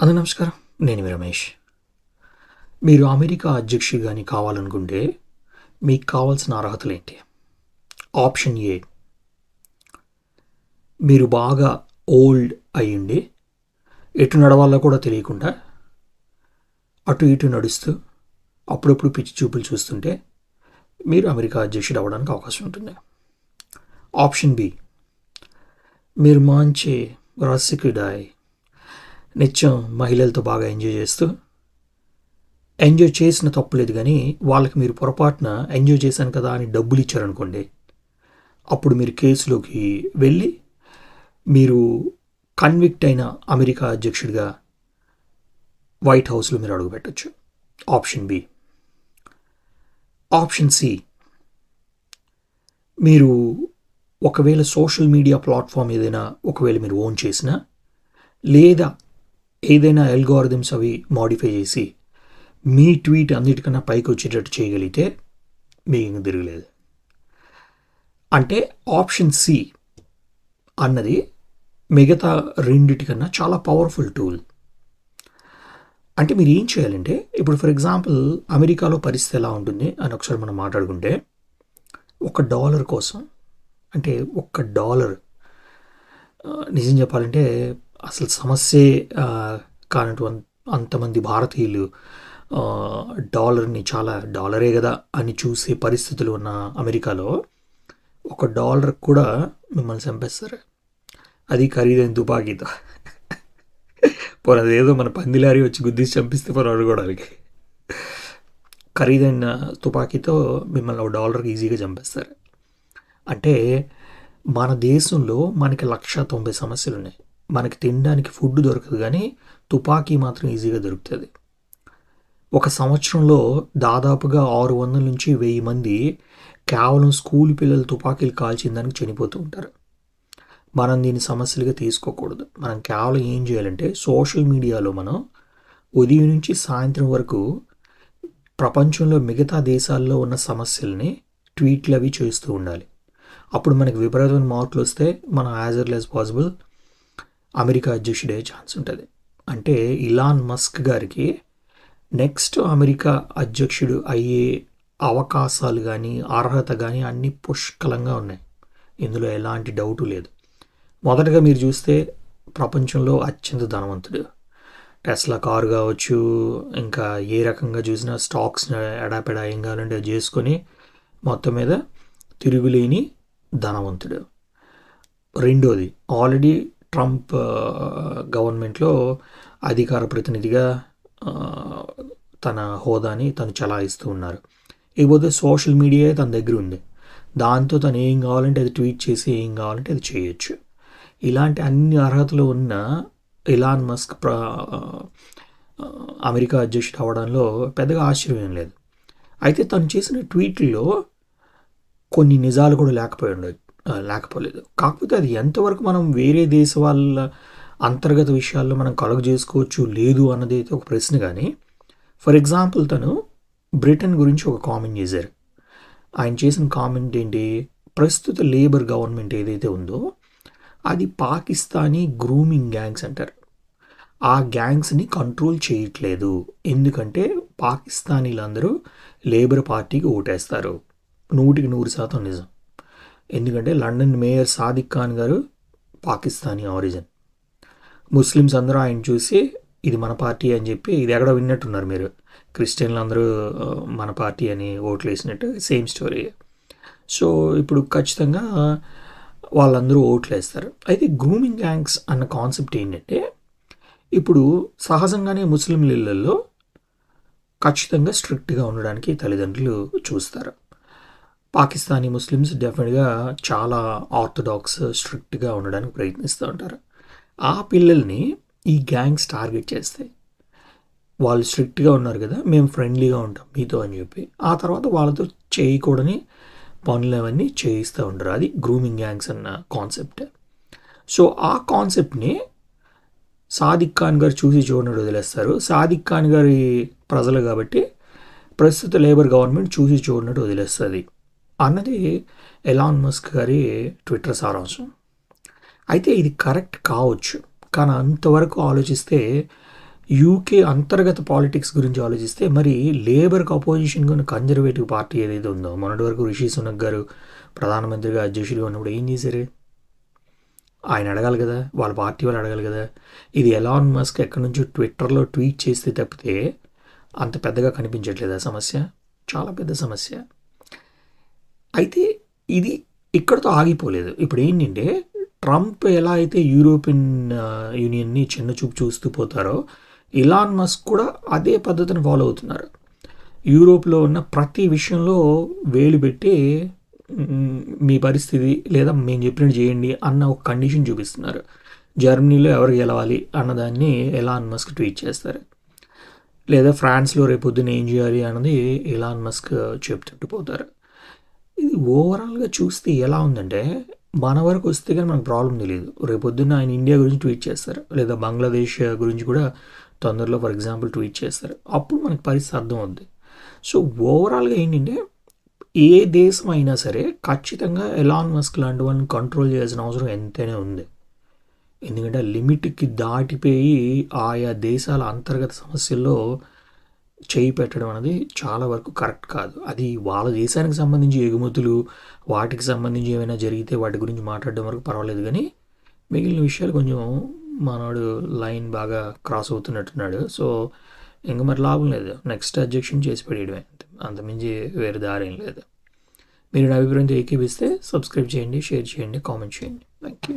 అందు నమస్కారం. నేను రమేష్. మీరు అమెరికా అధ్యక్షుడు కానీ కావాలనుకుంటే మీకు కావాల్సిన అర్హతలు ఏంటి? Option A. మీరు బాగా ఓల్డ్ అయ్యుండి ఎటు నడవాలో కూడా తెలియకుండా అటు ఇటు నడుస్తూ అప్పుడప్పుడు పిచ్చి చూపులు చూస్తుంటే మీరు అమెరికా అధ్యక్షుడు అవ్వడానికి అవకాశం ఉంటుంది. Option B. మీరు మంచి రసికుడాయి నిత్యం మహిళలతో బాగా ఎంజాయ్ చేస్తూ ఎంజాయ్ చేసిన తప్పులేదు కానీ వాళ్ళకి మీరు పొరపాటున ఎంజాయ్ చేశాను కదా అని డబ్బులు ఇచ్చారనుకోండి అప్పుడు మీరు కేసులోకి వెళ్ళి మీరు కన్విక్ట్ అయిన అమెరికా అధ్యక్షుడిగా వైట్ హౌస్లో మీరు అడుగుపెట్టచ్చు. ఆప్షన్ బి ఆప్షన్ సి మీరు ఒకవేళ సోషల్ మీడియా ప్లాట్ఫామ్ ఏదైనా ఒకవేళ మీరు ఓన్ చేసినా లేదా ఏదైనా ఎల్గోరిథమ్స్ అవి మాడిఫై చేసి మీ ట్వీట్ అన్నిటికన్నా పైకి వచ్చేటట్టు చేయగలిగితే మీకు తిరగలేదు. అంటే ఆప్షన్ సి అన్నది మిగతా రెండిటికన్నా చాలా పవర్ఫుల్ టూల్ అంటే మీరు ఏం చేయాలంటే ఇప్పుడు ఫర్ ఎగ్జాంపుల్ అమెరికాలో పరిస్థితి ఎలా ఉంటుంది అని ఒకసారి మనం మాట్లాడుకుంటే ఒక డాలర్ కోసం అంటే ఒక్క డాలర్ నిజం చెప్పాలంటే అసలు సమస్యే కానటువంటి అంతమంది భారతీయులు డాలర్ని చాలా డాలరే కదా అని చూసే పరిస్థితులు ఉన్న అమెరికాలో ఒక డాలర్ కూడా మిమ్మల్ని చంపేస్తారు. అది ఖరీదైన తుపాకీతో పోనీ అదేదో మన పందిలారి వచ్చి గుద్దిసి చంపిస్తే పోనీ అడుకోవడానికి ఖరీదైన తుపాకీతో మిమ్మల్ని ఒక డాలర్కి ఈజీగా చంపేస్తారు. అంటే మన దేశంలో మనకి లక్ష తొంభై సమస్యలు ఉన్నాయి మనకి తినడానికి ఫుడ్ దొరకదు కానీ తుపాకీ మాత్రం ఈజీగా దొరుకుతుంది. ఒక సంవత్సరంలో దాదాపుగా ఆరు వందల నుంచి వెయ్యి మంది కేవలం స్కూల్ పిల్లలు తుపాకీలు కాల్చిన దానికి చనిపోతూ ఉంటారు. మనం దీన్ని సమస్యలుగా తీసుకోకూడదు. మనం కేవలం ఏం చేయాలంటే సోషల్ మీడియాలో మనం ఉదయం నుంచి సాయంత్రం వరకు ప్రపంచంలో మిగతా దేశాల్లో ఉన్న సమస్యల్ని ట్వీట్లు అవి చేస్తూ ఉండాలి. అప్పుడు మనకి విపరీతమైన మార్కులు వస్తే మనం as early as possible America అధ్యక్షుడే chance ఉంటుంది. అంటే ఇలాన్ మస్క్ గారికి నెక్స్ట్ అమెరికా అధ్యక్షుడు అయ్యే అవకాశాలు కానీ అర్హత కానీ అన్నీ పుష్కలంగా ఉన్నాయి. ఇందులో ఎలాంటి డౌటు లేదు. మొదటగా మీరు చూస్తే ప్రపంచంలో అత్యంత ధనవంతుడు. టెస్లా కారు కావచ్చు ఇంకా ఏ రకంగా చూసినా స్టాక్స్ ఎడాపెడా ఏం కావాలంటే అది చేసుకొని మొత్తం మీద తిరుగులేని ధనవంతుడు. రెండోది ఆల్రెడీ ట్రంప్ గవర్నమెంట్లో అధికార ప్రతినిధిగా తన హోదాని తను చలాయిస్తూ ఉన్నారు. ఇకపోతే సోషల్ మీడియా తన దగ్గర ఉంది. దాంతో తను ఏం కావాలంటే అది ట్వీట్ చేసి ఏం కావాలంటే అది చేయొచ్చు. ఇలాంటి అన్ని అర్హతలు ఉన్న ఇలాన్ మస్క్ ప్ర అమెరికా అధ్యక్షుడు అవడంలో పెద్దగా ఆశ్చర్యం లేదు. అయితే తను చేసిన ట్వీట్లో కొన్ని నిజాలు కూడా లేకపోయి ఉండదు లేకపోలేదు. కాకపోతే అది ఎంతవరకు మనం వేరే దేశ వాళ్ళ అంతర్గత విషయాల్లో మనం కలుగ చేసుకోవచ్చు లేదు అన్నది అయితే ఒక ప్రశ్న కానీ ఫర్ ఎగ్జాంపుల్ తను బ్రిటన్ గురించి ఒక కామెంట్ చేశారు. ఆయన చేసిన కామెంట్ ఏంటి? ప్రస్తుత లేబర్ గవర్నమెంట్ ఏదైతే ఉందో అది పాకిస్తానీ గ్రూమింగ్ గ్యాంగ్స్ అంటారు. ఆ గ్యాంగ్స్ని కంట్రోల్ చేయట్లేదు. ఎందుకంటే పాకిస్తానీలందరూ లేబర్ పార్టీకి ఓటేస్తారు. నూటికి నూరు శాతం నిజం. ఎందుకంటే లండన్ మేయర్ సాదిక్ ఖాన్ గారు పాకిస్తానీ ఆరిజిన్. ముస్లిమ్స్ అందరూ ఆయన చూసి ఇది మన పార్టీ అని చెప్పి ఇది ఎక్కడ విన్నట్టున్నారు మీరు. క్రిస్టియన్లు అందరూ మన పార్టీ అని ఓట్లు వేసినట్టు సేమ్ స్టోరీ. సో ఇప్పుడు ఖచ్చితంగా వాళ్ళందరూ ఓట్లు వేస్తారు అయితే గ్రూమింగ్ గ్యాంగ్స్ అన్న కాన్సెప్ట్ ఏంటంటే ఇప్పుడు సహజంగానే ముస్లింల ఇళ్ళల్లో ఖచ్చితంగా స్ట్రిక్ట్గా ఉండడానికి తల్లిదండ్రులు చూస్తారు. పాకిస్తానీ ముస్లిమ్స్ డెఫినెట్గా చాలా ఆర్థడాక్స్ స్ట్రిక్ట్గా ఉండడానికి ప్రయత్నిస్తూ ఉంటారు. ఆ పిల్లల్ని ఈ గ్యాంగ్స్ టార్గెట్ చేస్తాయి వాళ్ళు స్ట్రిక్ట్గా ఉన్నారు కదా మేము ఫ్రెండ్లీగా ఉంటాం మీతో అని చెప్పి. ఆ తర్వాత వాళ్ళతో చేయకూడని పనులు అవన్నీ చేయిస్తూ ఉంటారు. అది గ్రూమింగ్ గ్యాంగ్స్ అన్న కాన్సెప్ట్. సో ఆ కాన్సెప్ట్ని సాదిక్ ఖాన్ గారు చూసి చూడనట్టు వదిలేస్తారు. సాదిక్ ఖాన్ గారి ప్రజలు కాబట్టి ప్రస్తుత లేబర్ గవర్నమెంట్ చూసి చూడనట్టు వదిలేస్తుంది. అన్నది ఎలాన్ మస్క్ గారి ట్విట్టర్ సారాంశం. అయితే ఇది కరెక్ట్ కావచ్చు. కానీ అంతవరకు ఆలోచిస్తే యూకే అంతర్గత పాలిటిక్స్ గురించి ఆలోచిస్తే మరి లేబర్కి అపోజిషన్గా ఉన్న కన్జర్వేటివ్ పార్టీ ఏదైతే ఉందో మొన్నటి వరకు రిషి సునక్ గారు ప్రధానమంత్రిగా అధ్యక్షుడిగా ఉన్నప్పుడు ఏం చేశారు? ఆయన అడగాలి కదా వాళ్ళ పార్టీ వాళ్ళు అడగాలి కదా. ఇది ఎలాన్ మస్క్ ఎక్కడి నుంచో ట్విట్టర్లో ట్వీట్ చేస్తే తప్పితే అంత పెద్దగా కనిపించట్లేదు ఆ సమస్య. చాలా పెద్ద సమస్య. అయితే ఇది ఇక్కడతో ఆగిపోలేదు. ఇప్పుడు ఏంటంటే ట్రంప్ ఎలా అయితే యూరోపియన్ యూనియన్ని చిన్న చూపు చూస్తూ పోతారో ఇలాన్ మస్క్ కూడా అదే పద్ధతిని ఫాలో అవుతున్నారు. యూరోప్లో ఉన్న ప్రతి విషయంలో వేలు పెట్టి మీ పరిస్థితి లేదా మేము చెప్పినట్టు చేయండి అన్న ఒక కండిషన్ చూపిస్తున్నారు. జర్మనీలో ఎవరు గెలవాలి అన్నదాన్ని ఎలాన్ మస్క్ ట్వీట్ చేస్తారు. లేదా ఫ్రాన్స్లో రేపొద్దున ఏం చేయాలి అన్నది ఎలాన్ మస్క్ చెప్తుంటూ పోతారు. ఇది ఓవరాల్గా చూస్తే ఎలా ఉందంటే మన వరకు వస్తే కానీ మనకు ప్రాబ్లం తెలియదు రేపు పొద్దున్న ఆయన ఇండియా గురించి ట్వీట్ చేస్తారు. లేదా బంగ్లాదేశ్ గురించి కూడా తొందరలో ఫర్ ఎగ్జాంపుల్ ట్వీట్ చేస్తారు. అప్పుడు మనకి పరిస్థితి అర్థం అవుద్ది సో ఓవరాల్గా ఏంటంటే ఏ దేశం అయినా సరే ఖచ్చితంగా ఎలాన్ మస్క్ లాంటి వాళ్ళని కంట్రోల్ చేయాల్సిన అవసరం ఎంతైనా ఉంది. ఎందుకంటే లిమిట్కి దాటిపోయి ఆయా దేశాల అంతర్గత సమస్యల్లో చేయి పెట్టడం అనేది చాలా వరకు కరెక్ట్ కాదు. అది వాళ్ళ దేశానికి సంబంధించి ఎగుమతులు వాటికి సంబంధించి ఏమైనా జరిగితే వాటి గురించి మాట్లాడడం వరకు పర్వాలేదు కానీ మిగిలిన విషయాలు కొంచెం మనవాడు లైన్ బాగా క్రాస్ అవుతున్నట్టున్నాడు. సో ఇంక మరి లాభం లేదు. నెక్స్ట్ అబ్జెక్షన్ చేసి పెట్టేయడమే అంతమించి వేరే దారి ఏం లేదు. మీరు నా అభిప్రాయంతో ఏకీపిస్తే సబ్స్క్రైబ్ చేయండి షేర్ చేయండి కామెంట్ చేయండి. Thank you